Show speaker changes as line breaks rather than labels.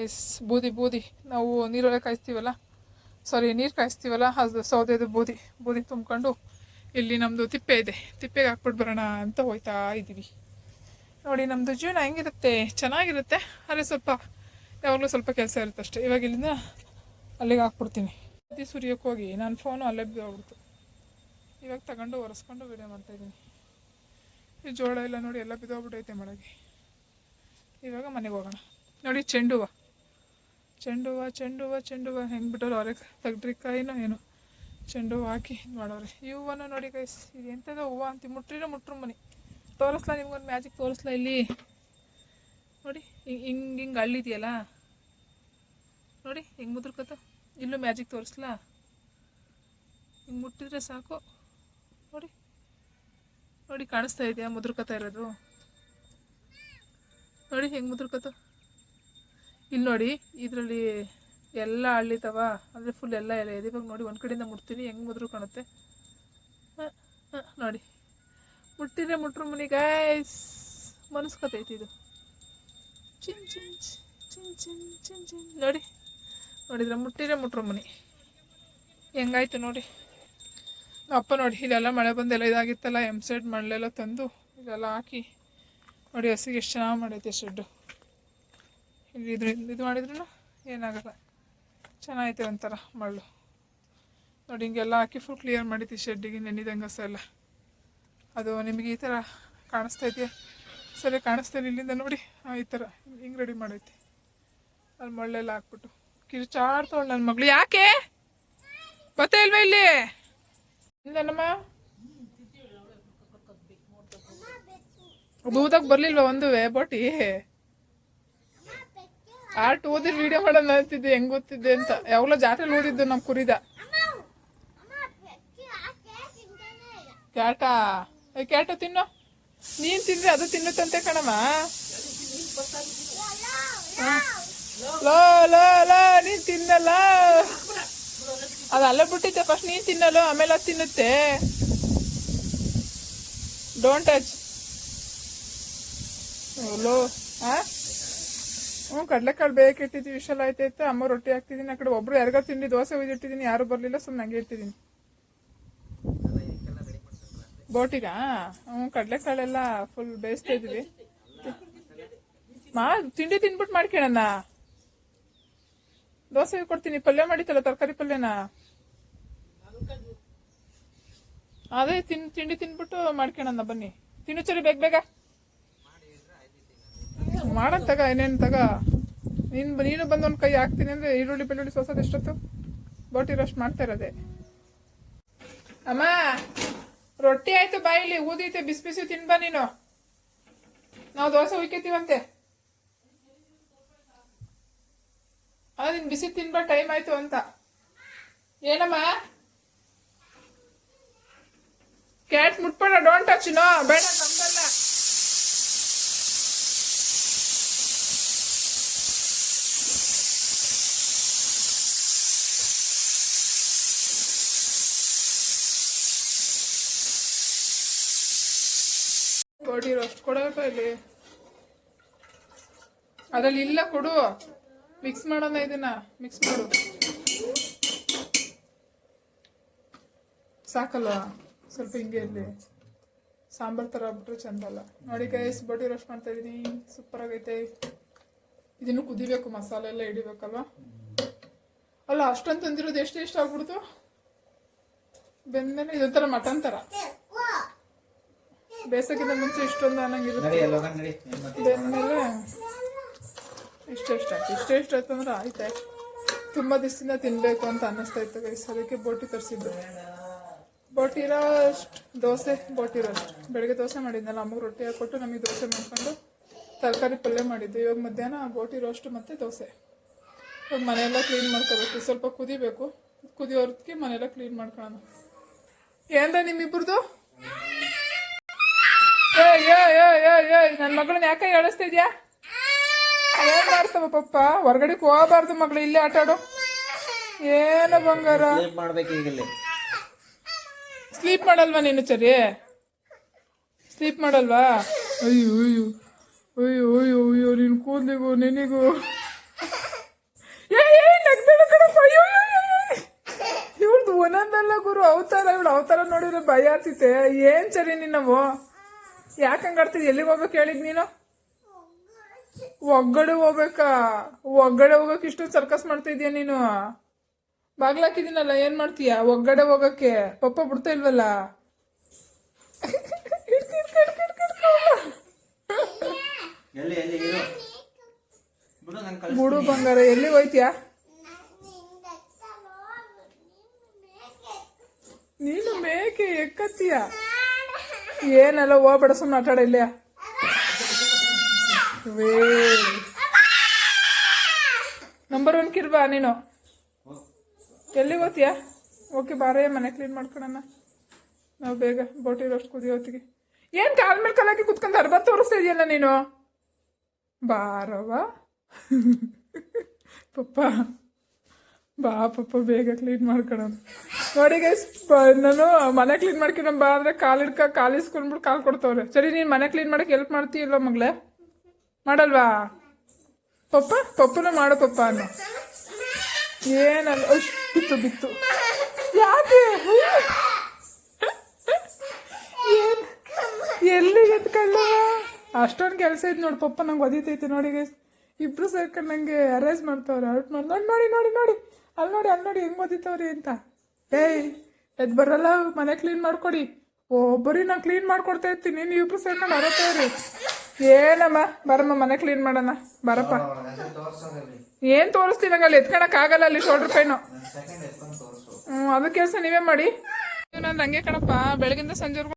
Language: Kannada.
ಎಸ್ ಬೂದಿ ಬೂದಿ. ನಾವು ನೀರೊಳಗೆ ಕಾಯಿಸ್ತೀವಲ್ಲ? ಸಾರಿ ನೀರು ಕಾಯಿಸ್ತೀವಲ್ಲ? ಅದು ಸೌದೆದು ಬೂದಿ. ಬೂದಿ ತುಂಬ್ಕೊಂಡು ಇಲ್ಲಿ ನಮ್ಮದು ತಿಪ್ಪೆ ಇದೆ. ತಿಪ್ಪೆಗೆ ಹಾಕ್ಬಿಟ್ಟು ಬರೋಣ ಅಂತ ಹೋಯ್ತಾ ಇದ್ದೀವಿ. ನೋಡಿ ನಮ್ಮದು ಜೀವನ ಹೆಂಗಿರುತ್ತೆ? ಚೆನ್ನಾಗಿರುತ್ತೆ. ಆದರೆ ಸ್ವಲ್ಪ, ಯಾವಾಗಲೂ ಸ್ವಲ್ಪ ಕೆಲಸ ಇರುತ್ತೆ ಅಷ್ಟೇ. ಇವಾಗ ಇಲ್ಲಿಂದ ಅಲ್ಲಿಗೆ ಹಾಕ್ಬಿಡ್ತೀನಿ. ಬೂದಿ ಸುರಿಯೋಕ್ಕೆ ಹೋಗಿ. ನಾನು ಫೋನು ಅಲ್ಲೇ ಬಿದ್ದೋಗ್ಬಿಡ್ತು ಇವಾಗ ತಗೊಂಡು ಒರೆಸ್ಕೊಂಡು ವೀಡಿಯೋ ಮಾಡ್ತಾಯಿದ್ದೀನಿ ಈ ಜೋಳ ಎಲ್ಲ ನೋಡಿ ಎಲ್ಲ ಬಿದ್ದೋಗ್ಬಿಟ್ಟೈತೆ ಮಳೆಗೆ. ಇವಾಗ ಮನೆಗೆ ಹೋಗೋಣ. ನೋಡಿ, ಚೆಂಡು ಹೂವು. ಚೆಂಡು ಹೂವು ಚೆಂಡು ಹೂವು ಚೆಂಡು ಹೂವು ಹೆಂಗೆ ಬಿಟ್ಟವ್ರು ಅವ್ರಿಗೆ ತೆಗ್ದ್ರಿಕಾಯಿನೋ ಏನೋ. ಚೆಂಡು ಹೂವು ಹಾಕಿ ಇದ್ ಮಾಡವ್ರೆ. ಈ ಹೂವನ್ನ ನೋಡಿ ಗೈಸ್ ಇದು ಎಂಥದೋ ಹೂವು ಅಂತ ಮುಟ್ರಿರೋ ಮುಟ್ರು ಮನೆ. ತೋರಿಸ್ಲಾ ನಿಮ್ಗೊಂದು ಮ್ಯಾಜಿಕ್ ತೋರಿಸ್ಲಾ ಇಲ್ಲಿ? ನೋಡಿ, ಹಿಂಗೆ ಹಿಂಗೆ ಹಳ್ಳಿದೆಯಲ್ಲ ನೋಡಿ, ಹಿಂಗೆ ಮುದ್ರಕತ ಇಲ್ಲೂ ಮ್ಯಾಜಿಕ್ ತೋರಿಸ್ಲಾ? ಹಿಂಗೆ ಮುಟ್ಟಿದ್ರೆ ಸಾಕು. ನೋಡಿ. ನೋಡಿ, ಕಾಣಿಸ್ತಾ ಇದೆಯಾ ಮುದ್ರಕತ ಇರೋದು? ನೋಡಿ, ಹೆಂಗೆ ಮುದ್ರಕತ ಇಲ್ಲಿ ನೋಡಿ, ಇದರಲ್ಲಿ ಎಲ್ಲ ಅಳ್ಳಿತವ ಅಂದರೆ ಫುಲ್ ಎಲ್ಲ ಎಲೆ ಇದೆ. ಇವಾಗ ನೋಡಿ, ಒಂದು ಕಡೆಯಿಂದ ಮುಟ್ತೀನಿ. ಹೆಂಗೆ ಮುದ್ರು ಕಾಣುತ್ತೆ? ನೋಡಿ. ಮುಟ್ಟಿದ್ರೆ ಮುಟ್ರು ಮನಿ ಗಾಯ್ಸ್ ಮನಸ್ಕತೈತಿ ಇದು. ಚಿನ್ ಚಿನ್ ಚಿನ್ ಚಿನ್ ಚಿನ್ ಚಿನ್. ನೋಡಿ. ನೋಡಿದ್ರೆ ಮುಟ್ಟಿದ್ರೆ ಮುಟ್ರು ಮನಿ. ಹೆಂಗಾಯ್ತು ನೋಡಿ. ಅಪ್ಪ ನೋಡಿ, ಇಲ್ಲೆಲ್ಲ ಮಳೆ ಬಂದೆಲ್ಲ ಇದಾಗಿತ್ತಲ್ಲ ಎಂ ಸೈಡ್ ಮಳೆಲ್ಲ ತಂದು ಇದೆಲ್ಲ ಹಾಕಿ ನೋಡಿ, ಹಸಿಗೆ ಎಷ್ಟು ಚೆನ್ನಾಗಿ ಮಾಡೈತೆ ಶೆಡ್ಡು. ಇದ್ರ ಇದು ಮಾಡಿದ್ರು ಏನಾಗಲ್ಲ. ಚೆನ್ನಾಗೈತೆ ಒಂಥರ ಮಳ್ಳು. ನೋಡಿ, ಹಿಂಗೆಲ್ಲ ಹಾಕಿ ಫುಲ್ ಕ್ಲಿಯರ್ ಮಾಡಿದ್ವಿ ಶೆಡ್ಡಿಗೆ ನೆನೆದಂಗೆ ಎಲ್ಲ. ಅದು ನಿಮಗೆ ಈ ಥರ ಕಾಣಿಸ್ತಾ ಇದೆಯಾ? ಸರಿ ಕಾಣಿಸ್ತಾ ಇಲ್ಲ ಇಲ್ಲಿಂದ ನೋಡಿ. ಈ ಥರ ಹಿಂಗೆ ರೆಡಿ ಮಾಡೈತಿ. ಅಲ್ಲಿ ಮಳ್ಳೆಲ್ಲ ಹಾಕ್ಬಿಟ್ಟು. ಕಿರ್ಚಾಡ್ತಾವಳು ನನ್ನ ಮಗಳು. ಯಾಕೆ? ಬತ್ತೇ ಇಲ್ವಾ ಇಲ್ಲಿ? ಇಲ್ಲನಮ್ಮ ಊದಾಗ ಬರ್ಲಿಲ್ವಾ ಒಂದು ಬೋಟಿ? ಆರ್ಟ್ ಓದಿ ವಿಡಿಯೋ ಮಾಡೋಣ ಅಂತಿದ್ದೆ, ಹೆಂಗ್ ಗೊತ್ತಿದ್ದೆ ಅಂತ. ಯಾವಾಗಲೂ ಜಾತ್ರೆಲಿ ಓದಿದ್ದು ನಮ್ಮ ಕುರಿದ. ಕ್ಯಾಟ? ಕ್ಯಾಟ ತಿನ್ನು. ನೀನು ತಿಂದ್ರೆ ಅದು ತಿನ್ನುತ್ತಂತೆ ಕಣಮ್ಮ. ಲೋ ಲೋ ಲೋ, ನೀನ್ ತಿನ್ನಲ್ಲ. ಅದು ಅಲ್ಲೇ ಬಿಟ್ಟಿದ್ದೆ. ಫಸ್ಟ್ ನೀನ್ ತಿನ್ನಲು, ಆಮೇಲೆ ಅದು ತಿನ್ನುತ್ತೆ. ಡೋಂಟ್ ಟಚ್ ಲೋ ಹಾ ಹ್ಞೂ ಬೇಗ ಇಟ್ಟಿದ್ದೀವಿ. ವಿಶಾಲ ಆಯ್ತಾಯ್ತು ಅಮ್ಮ ರೊಟ್ಟಿ ಹಾಕ್ತಿದ್ದೀನಿ. ಆ ಕಡೆ ಒಬ್ರು ಯಾರಿಗೋ ತಿಂಡಿ ದೋಸೆ ಒಯ್ದಿಟ್ಟಿದ್ದೀನಿ ಯಾರು ಬರಲಿಲ್ಲ ಸುಮ್ಮನೆ ಹಂಗೆ ಇಟ್ಟಿದ್ದೀನಿ. ಬೋಟಿಗ? ಹ್ಞೂ ಕಡ್ಲೆಕಾಳೆಲ್ಲ ಫುಲ್ ಬೇಯಿಸ್ತಾ ಇದ್ವಿ ಮಾ, ತಿಂಡಿ ತಿನ್ಬಿಟ್ಟು ಮಾಡ್ಕೊಳ್ಳೋಣ ದೋಸೆ ಕೊಡ್ತೀನಿ. ಪಲ್ಯ ಮಾಡಿತ್ತಲ್ಲ, ತರಕಾರಿ ಪಲ್ಯನ? ಅದೇ ತಿನ್, ತಿಂಡಿ ತಿನ್ಬಿಟ್ಟು ಮಾಡ್ಕೊಳ್ಳೋಣ ಬನ್ನಿ. ತಿನ್ನುಚರಿ, ಬೇಗ ಬೇಗ. ಮಾಡಕ್ ತಗ ಏನೇನು ತಗ? ನೀನು ನೀನು ಬಂದು ಒಂದು ಕೈ ಹಾಕ್ತೀನಿ ಅಂದ್ರೆ ಈರುಳ್ಳಿ, ಬೆಳ್ಳುಳ್ಳಿ ಸೋಸೋದು ಎಷ್ಟೊತ್ತು? ಬೋಟಿ ರೋಸ್ಟ್ ಮಾಡ್ತಾ ಇರೋದೆ. ಅಮ್ಮ, ರೊಟ್ಟಿ ಆಯ್ತು ಬಾಯಿಲಿ ಊದೈತೆ, ಬಿಸಿ ಬಿಸಿ ತಿನ್ಬಾ ನೀನು. ನಾವು ದೋಸೆ ಉಯ್ಕೋತೀವಂತೆ ಅದ ನಿನ್ ಬಿಸಿ ತಿನ್ಬಾ ಟೈಮ್ ಆಯ್ತು ಅಂತ. ಏನಮ್ಮ? ಕ್ಯಾಟ್ ಮುಟ್ಬೇಡ, ಡೋಂಟ್ ಟಚ್, ನೋ, ಬೇಡ ನಮ್ದಲ್ಲ ಅಷ್ಟು ಇಲ್ಲಿ ಅದ್ರಲ್ಲಿ ಇಲ್ಲ ಕೊಡು. ಮಿಕ್ಸ್ ಮಾಡೋಣ ಇದನ್ನ. ಮಿಕ್ಸ್ ಮಾಡು. ಸಾಕಲ್ವಾ ಸ್ವಲ್ಪ ಹಿಂಗೆ ಇರಲಿ. ಸಾಂಬಾರ್ ಥರ ಬಿಟ್ರೆ ಚಂದ ಅಲ್ಲ ನೋಡಿ ಕೈಸ್ ಬೋಟಿ ರೋಸ್ಟ್ ಮಾಡ್ತಾ ಇದ್ದೀನಿ ಸೂಪರ್ ಆಗೈತೆ. ಇದನ್ನು ಕುದಿಬೇಕು, ಮಸಾಲೆ ಎಲ್ಲ ಹಿಡಿಬೇಕಲ್ವ? ಅಲ್ಲ, ಅಷ್ಟೊಂದು ತಂದಿರೋದು ಎಷ್ಟು ಎಷ್ಟು ಆಗ್ಬಿಡ್ತು? ಬೆಂದ್ಮೇಲೆ ಇದೊಂಥರ ಮಟನ್ ಥರ. ಬೇಸಕ್ಕಿಂತ ಮುಂಚೆ ಇಷ್ಟೊಂದು ಅನ್ನಂಗಿರುತ್ತೆ? ಬೆಂದ್ಮೇಲೆ ಇಷ್ಟೆಷ್ಟು ಆಯ್ತು. ಇಷ್ಟೆಷ್ಟು ಆಯ್ತು ಅಂದ್ರೆ ಆಯ್ತಾಯ್ತು ತುಂಬ ದಿವಸದಿಂದ ತಿನ್ನಬೇಕು ಅಂತ ಅನ್ನಿಸ್ತಾ ಇತ್ತು ಗೈಸ್ ಅದಕ್ಕೆ ಬೋಟಿ ತರಿಸಿದ್ದು. ಬೋಟಿ ರೋಸ್ಟ್ ದೋಸೆ ಬೋಟಿ ರೋಸ್ಟ್ ಬೆಳಗ್ಗೆ ದೋಸೆ ಮಾಡಿದ್ನಲ್ಲ ಅಮ್ಮಗೆ ರೊಟ್ಟಿ ಹಾಕ್ಕೊಟ್ಟು ನಮಗೆ ದೋಸೆ ಮಾಡ್ಕೊಂಡು ತರಕಾರಿ ಪಲ್ಯ ಮಾಡಿದ್ದು. ಇವಾಗ ಮಧ್ಯಾಹ್ನ ಬೋಟಿ ರೋಸ್ಟ್ ಮತ್ತು ದೋಸೆ. ಇವಾಗ ಮನೆಯೆಲ್ಲ ಕ್ಲೀನ್ ಮಾಡ್ಕೋಬೇಕು. ಸ್ವಲ್ಪ ಕುದಿಬೇಕು. ಕುದಿಯೋರ್ಗೆ ಮನೆಯೆಲ್ಲ ಕ್ಲೀನ್ ಮಾಡ್ಕೊಳ್ಳೋಣ. ಏನ್ರ ನಿಮ್ಮಿಬ್ರದ್ದು ಏಯ್ ಏಯ್ ಏಯ್ ಏಯ್ ನನ್ನ ಮಗಳನ್ನ ಯಾಕೆ ಹೇಳಿಸ್ತಿದ್ಯಾ ಏನ್ ಪಪ್ಪ? ಹೊರಗಡೆ ಹೋಗಬಾರ್ದು ಮಗಳು ಇಲ್ಲೇ ಆಟ ಆಡು. ಏನು ಬಂಗಾರ?
ಸ್ಲೀಪ್
ಮಾಡಲ್ವಾ ನೀನು ಚರಿ? ಸ್ಲೀಪ್ ಮಾಡಲ್ವಾ? ಅಯ್ಯೋ ಅಯ್ಯೋ ಅಯ್ಯೋ ಅಯ್ಯೋ ಅಯ್ಯೋ ನಿನ್ ಕೂದಲಿಗೂ ನಿನಗೂ. ಇವಳ್ದು ಒಂದೊಂದಲ್ಲ ಗುರು ಅವತಾರ ಇವಳು ಅವತಾರ ನೋಡಿದ್ರೆ ಭಯ ಆಗ್ತಿತ್ತೆ. ಏನ್ ಚರಿ ನಿನ್ನವು ಯಾಕೆ ಹಂಗಾಡ್ತಿದ್ ಎಲ್ಲಿಗೆ ಹೋಗ್ಬೇಕು ಹೇಳಿದ್ ನೀನು? ಒಗ್ಗಡೆ ಹೋಗ್ಬೇಕಾ? ಒಗ್ಗಡೆ ಹೋಗಕ್ಕೆ ಇಷ್ಟೊಂದು ಸರ್ಕಸ್ ಮಾಡ್ತಾ ಇದೀಯ ನೀನು? ಬಾಗ್ಲಾಕಿದ್ದೀನಲ್ಲ ಏನು ಮಾಡ್ತೀಯ? ಒಗ್ಗಡೆ ಹೋಗಕ್ಕೆ? ಪಪ್ಪ ಬಿಡ್ತಾ ಇಲ್ವಲ್ಲ?
ಬುಡು
ಬಂಗಾರ ಎಲ್ಲಿ ಹೋಯ್ತೀಯಾ? ನೀನು ಮೇಕೆ ಎಕ್ಕತ್ತೀಯ? ಏನೆಲ್ಲ ಹೋಗ್ಬೇಡ ಸುಮ್ಮನೆ ಆಟಾಡ ನಂಬರ್ ಒನ್ ಕಿರ್ಬಾ ನೀನು. ಎಲ್ಲಿ ಹೋಗ್ತೀಯಾ? ಓಕೆ ಬಾರೇ, ಮನೆ ಕ್ಲೀನ್ ಮಾಡ್ಕೊಳಣ. ನಾವು ಬೇಗ ಬೋಟಿ ರೋಸ್ಟ್ ಕುದಿಯೋ ಹೊತ್ತಿಗೆ. ಏನು ಕಾಲ್ ಮೇಲೆ ಕಾಲಾಕಿ ಕುತ್ಕೊಂಡು ಅರ್ಬ ತೋರಿಸ್ತಾ ಇದೆಯಲ್ಲ ನೀನು? ಬಾರವಾ ಪಪ್ಪ. ಬಾ, ಪಪ್ಪ, ಬೇಗ ಕ್ಲೀನ್ ಮಾಡ್ಕೊಳಣ. ನೋಡಿ ಗೈಸ್ ನಾನು ಮನೆ ಕ್ಲೀನ್ ಮಾಡ್ಕೊಂಡು ಬಾ ಅಂದ್ರೆ ಕಾಲ್ ಹಿಡ್ಕ, ಕಾಲ್ ಇಸ್ಕೊಂಡ್ಬಿಟ್ಟು ಕಾಲ್ ಕೊಡ್ತವ್ರೆ. ಸರಿ, ನೀನು ಮನೆ ಕ್ಲೀನ್ ಮಾಡಕ್ಕೆ ಹೆಲ್ಪ್ ಮಾಡ್ತೀಯಲ್ವ ಮಗಳೇ? ಮಾಡಲ್ವಾ? ಪಪ್ಪ, ಪಪ್ಪನ ಮಾಡು ಪಪ್ಪ ಅನ್ನು. ಏನಲ್ಲ ಅಷ್ಟು ಬಿತ್ತು ಬಿತ್ತು. ಯಾಕೆ? ಎಲ್ಲಿಗೆ ಎತ್ಕೊಳ್ಳ ಅಷ್ಟೊಂದು ಕೆಲಸ ಐತೆ ನೋಡಿ, ಪಪ್ಪ ನಂಗೆ ಒದಿತೈತೆ ನೋಡಿ ಗೈಸ್ ಇಬ್ರು ಸೇರ್ಕೊಂಡು ನಂಗೆ ಅರೇಂಜ್ ಮಾಡ್ತಾವ್ರೆ ಔಟ್ ಮಾಡಿ ನೋಡಿ ನೋಡಿ ನೋಡಿ ನೋಡಿ. ಅಲ್ಲಿ ನೋಡಿ ಅಲ್ಲಿ ನೋಡಿ, ಹೆಂಗ್ ಓದಿತವ್ರಿ ಅಂತ. ಏಯ್, ಎದ್ ಬರಲ್ಲ, ಮನೆ ಕ್ಲೀನ್ ಮಾಡ್ಕೊಡಿ. ಒಬ್ಬರಿ ಬರೀ ನಾನು ಕ್ಲೀನ್ ಮಾಡ್ಕೊಡ್ತಾ ಇರ್ತೀನಿ ನೀವು ಇಬ್ರು ಸೇರ್ಕೊಂಡು ಅರತ್ತವ್ರಿ ಏನಮ್ಮ, ಬರಮ್ಮ, ಮನೆ ಕ್ಲೀನ್ ಮಾಡೋಣ. ಬರಪ್ಪ. ಏನು ತೋರಿಸ್ತೀನಿ ಅಲ್ಲಿ ಎತ್ಕೊಳಕ್ ಆಗಲ್ಲ ಅಲ್ಲಿ ಶೋಲ್ಡರ್ ಪೈನು ಹ್ಞೂ ಅದು ಕೆಲಸ ನೀವೇ ಮಾಡಿ. ನಾನು ಹಂಗೆ ಕಣಪ್ಪ, ಬೆಳಗಿಂದ ಸಂಜೆವರೆಗೂ